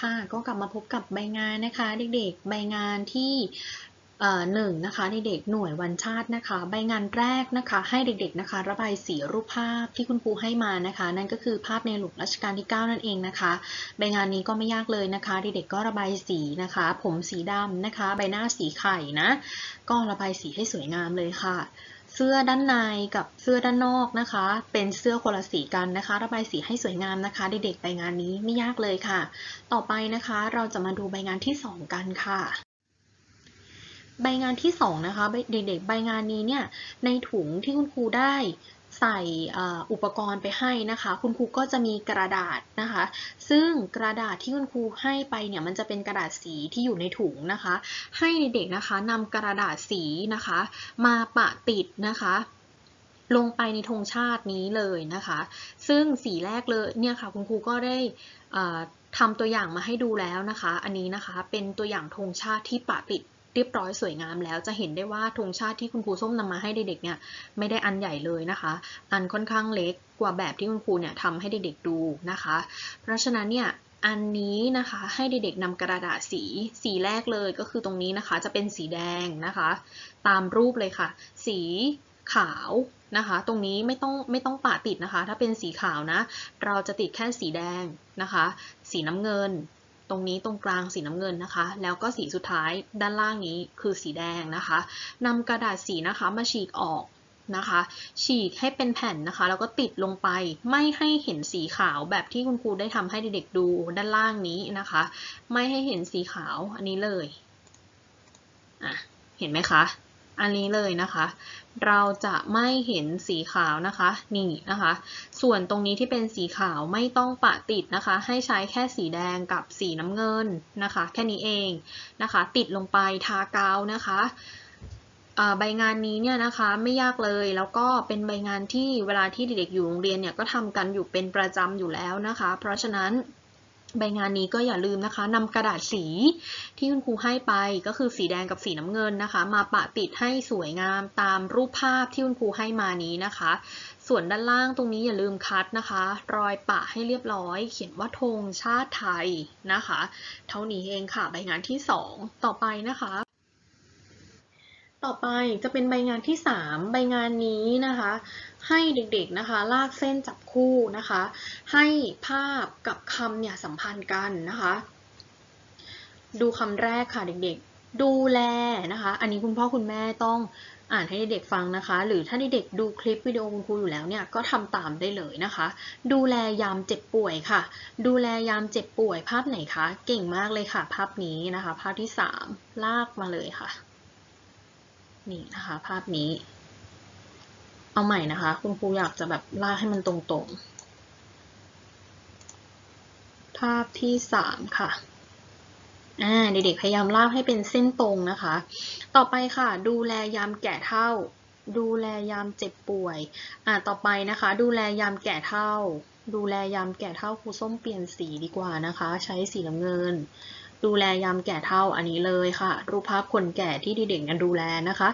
ค่ะก็กลับมาพบกับใบงานนะคะ เด็กๆ ใบงานที่ หนึ่งนะคะเด็กๆหน่วยวันชาตินะคะ ใบงานแรกนะคะ ให้เด็กๆนะคะ ระบายสีรูปภาพที่คุณครูให้มานะคะ นั่นก็คือภาพในหลวงรัชกาลที่ 9 นั่นเองนะคะ ใบงานนี้ก็ไม่ยากเลยนะคะเด็กๆก็ระบายสีนะคะ ผมสีดำนะคะ ใบหน้าสีไข่นะ ก็ระบายสีให้สวยงามเลยค่ะเสื้อด้านในกับเสื้อด้านนอกนะคะ เป็นเสื้อคนละสีกันนะคะ ระบายสีให้สวยงามนะคะ เด็กๆใบงานนี้ไม่ยากเลยค่ะ ต่อไปนะคะเราจะมาดูใบงานที่ 2 กันค่ะ ใบงานที่2นะคะเด็กๆใบงานนี้เนี่ยในถุงที่คุณครูได้ใส่อุปกรณ์ไปให้นะคะ คุณครูก็จะมีกระดาษนะคะ ซึ่งกระดาษที่คุณครูให้ไปเนี่ยมันจะเป็นกระดาษสีที่อยู่ในถุงนะคะ ให้เด็กๆนะคะนำกระดาษสีนะคะ มาปะติดนะคะลงไปในธงชาตินี้เลยนะคะ ซึ่งสีแรกเลยเนี่ยค่ะคุณครูก็ได้ทำตัวอย่างมาให้ดูแล้วนะคะ อันนี้นะคะเป็นตัวอย่างธงชาติที่ปะติด เรียบร้อยสวยงามแล้วจะเห็นได้ว่าธงชาติที่คุณครูส้มนำมาให้เด็กๆเนี่ยไม่ได้อันใหญ่เลยนะคะ อันค่อนข้างเล็กกว่าแบบที่คุณครูเนี่ยทำให้เด็กๆดูนะคะ เพราะฉะนั้นเนี่ยอันนี้นะคะให้เด็กๆนำกระดาษสีสีแรกเลยก็คือตรงนี้นะคะจะเป็นสีแดงนะคะ ตามรูปเลยค่ะ สีขาวนะคะ ตรงนี้ไม่ต้องไม่ต้องปะติดนะคะ ถ้าเป็นสีขาวนะ เราจะติดแค่สีแดงนะคะ สีน้ำเงิน ตรงนี้ตรงกลางสีน้ำเงินนะคะ แล้วก็สีสุดท้ายด้านล่างนี้คือสีแดงนะคะนำกระดาษสีนะคะมาฉีกออกนะคะ ฉีกให้เป็นแผ่นนะคะ แล้วก็ติดลงไปไม่ให้เห็นสีขาวแบบที่คุณครูได้ทำให้เด็กๆดูด้านล่างนี้นะคะ ไม่ให้เห็นสีขาวอันนี้เลยอะเห็นไหมคะ อันนี้เลยนะคะ เราจะไม่เห็นสีขาวนะคะนี่นะคะ ส่วนตรงนี้ที่เป็นสีขาวไม่ต้องปะติดนะคะ ให้ใช้แค่สีแดงกับสีน้ำเงินนะคะ แค่นี้เองนะคะ ติดลงไปทากาวนะคะใบงานนี้เนี่ยนะคะไม่ยากเลยแล้วก็เป็นใบงานที่เวลาที่เด็กๆอยู่โรงเรียนเนี่ยก็ทำกันอยู่เป็นประจำอยู่แล้วนะคะ เพราะฉะนั้น ใบงานนี้ก็อย่าลืมนะคะนำกระดาษสีที่คุณครูให้ไปก็คือสีแดงกับสีน้ำเงินนะคะ มาปะติดให้สวยงามตามรูปภาพที่คุณครูให้มานี้นะคะ ส่วนด้านล่างตรงนี้อย่าลืมคัดนะคะ รอยปะให้เรียบร้อย เขียนว่าธงชาติไทยนะคะ เท่านี้เองค่ะใบงานที่ 2 ต่อไปนะคะ ต่อไปจะเป็นใบงานที่ 3 ใบงานนี้นะคะ ให้เด็กๆนะคะ ลากเส้นจับคู่นะคะ ให้ภาพกับคำเนี่ยสัมพันธ์กันนะคะ ดูคำแรกค่ะเด็กๆ ดูแลนะคะ อันนี้คุณพ่อคุณแม่ต้องอ่านให้เด็กๆฟังนะคะ หรือถ้าเด็กๆดูคลิปวิดีโอคุณครูอยู่แล้วเนี่ยก็ทำตามได้เลยนะคะ ดูแลยามเจ็บป่วยค่ะ ดูแลยามเจ็บป่วยภาพไหนคะ เก่งมากเลยค่ะ ภาพนี้นะคะ ภาพที่ 3 ลากมาเลยค่ะ นี่นะคะ ภาพนี้ เอาใหม่นะคะ คุณครูอยากจะแบบลากให้มันตรงๆ ภาพที่3ค่ะอ่าเด็กๆพยายามลากให้เป็นเส้นตรงนะคะ ต่อไปค่ะ ดูแลยามแก่เท่า ดูแลยามเจ็บป่วยอ่าต่อไปนะคะ ดูแลยามแก่เท่า ดูแลยามแก่เท่าครูส้มเปลี่ยนสีดีกว่านะคะ ใช้สีน้ำเงิน ดูแลยามแก่เท่าอันนี้เลยค่ะ รูปภาพคนแก่ที่เด็กๆกันดูแลนะคะ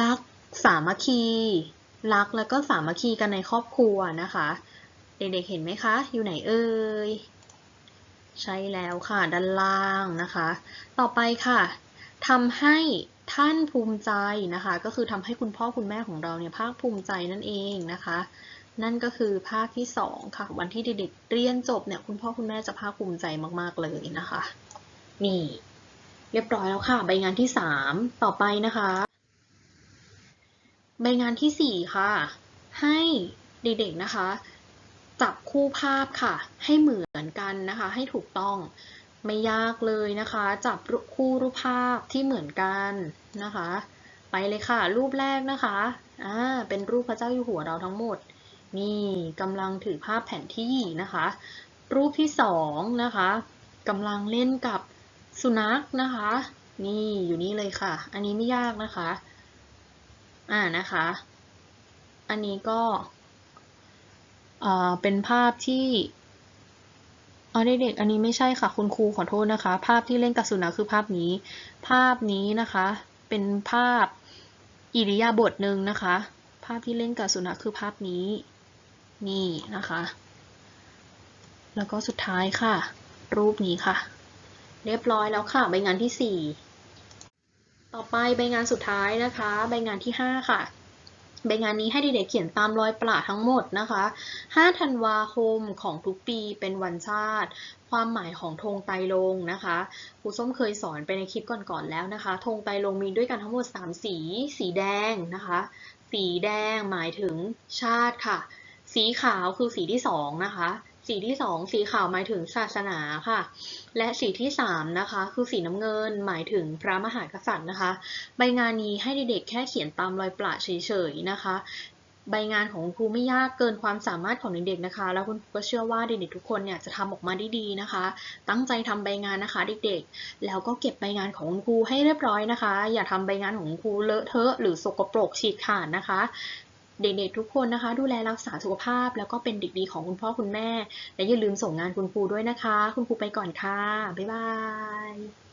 รักสามัคคี รักแล้วก็สามัคคีกันในครอบครัวนะคะ เด็กๆเห็นไหมคะ อยู่ไหนเอ่ยใช่แล้วค่ะ ด้านล่างนะคะ ต่อไปค่ะทำให้ท่านภูมิใจนะคะ ก็คือทำให้คุณพ่อคุณแม่ของเราเนี่ยภาคภูมิใจนั่นเองนะคะ นั่นก็คือภาคที่2ค่ะ วันที่เด็กๆเรียนจบเนี่ยคุณพ่อคุณแม่จะภาคภูมิใจมากๆเลยนะคะ นี่ เรียบร้อยแล้วค่ะ ใบงานที่ 3 ต่อไปนะคะ ใบงานที่ 4 ค่ะ ให้เด็กๆนะคะ จับคู่ภาพค่ะ ให้เหมือนกันนะคะ ให้ถูกต้องไม่ยากเลยนะคะ จับคู่รูปภาพที่เหมือนกันนะคะ ไปเลยค่ะ รูปแรกนะคะอ่าเป็นรูปพระเจ้าอยู่หัวเราทั้งหมด นี่กำลังถือภาพแผนที่นะคะ รูปที่สองนะคะกำลังเล่นกับ สุนัขนะคะ นี่อยู่นี่เลยค่ะ อันนี้ไม่ยากนะคะ อ่านะคะ อันนี้ก็เป็นภาพที่อ๋อเด็กๆอันนี้ไม่ใช่ค่ะ คุณครูขอโทษนะคะ ภาพที่เล่นกับสุนัขคือภาพนี้ ภาพนี้นะคะ เป็นภาพอิริยาบถหนึ่งนะคะ ภาพที่เล่นกับสุนัขคือภาพนี้ นี่นะคะ แล้วก็สุดท้ายค่ะ รูปนี้ค่ะ เรียบร้อยแล้วค่ะ ใบงานที่ 4 ต่อไปใบงานสุดท้ายนะคะ ใบงานที่ 5 ค่ะ ใบงานนี้ให้เด็กๆเขียนตามรอยประทั้งหมดนะคะ 5 ธันวาคมของทุกปีเป็นวันชาติ ความหมายของธงไตรรงนะคะครูส้มเคยสอนไปในคลิปก่อนๆแล้วนะคะ ธงไตรรงมีด้วยกันทั้งหมด 3 สี สีแดงนะคะ สีแดงหมายถึงชาติค่ะ สีขาวคือสีที่2นะคะ สีที่2สีขาวหมายถึงศาสนาค่ะ และสีที่3นะคะ คือสีน้ำเงินหมายถึงพระมหากษัตริย์นะคะ ใบงานนี้ให้เด็กๆแค่เขียนตามรอยประเฉยๆนะคะ ใบงานของครูไม่ยากเกินความสามารถของเด็กๆนะคะ แล้วคุณครูก็เชื่อว่าเด็กๆทุกคนเนี่ยจะทำออกมาได้ดีนะคะ ตั้งใจทำใบงานนะคะ เด็กๆ แล้วก็เก็บใบงานของคุณครูให้เรียบร้อยนะคะ อย่าทำใบงานของคุณครูเลอะเทอะหรือสกปรกฉีกขาดนะคะ เด็กๆทุกคนนะคะ ดูแลรักษาสุขภาพ แล้วก็เป็นเด็กดีของคุณพ่อคุณแม่ และอย่าลืมส่งงานคุณครูด้วยนะคะ คุณครูไปก่อนค่ะ บ๊ายบาย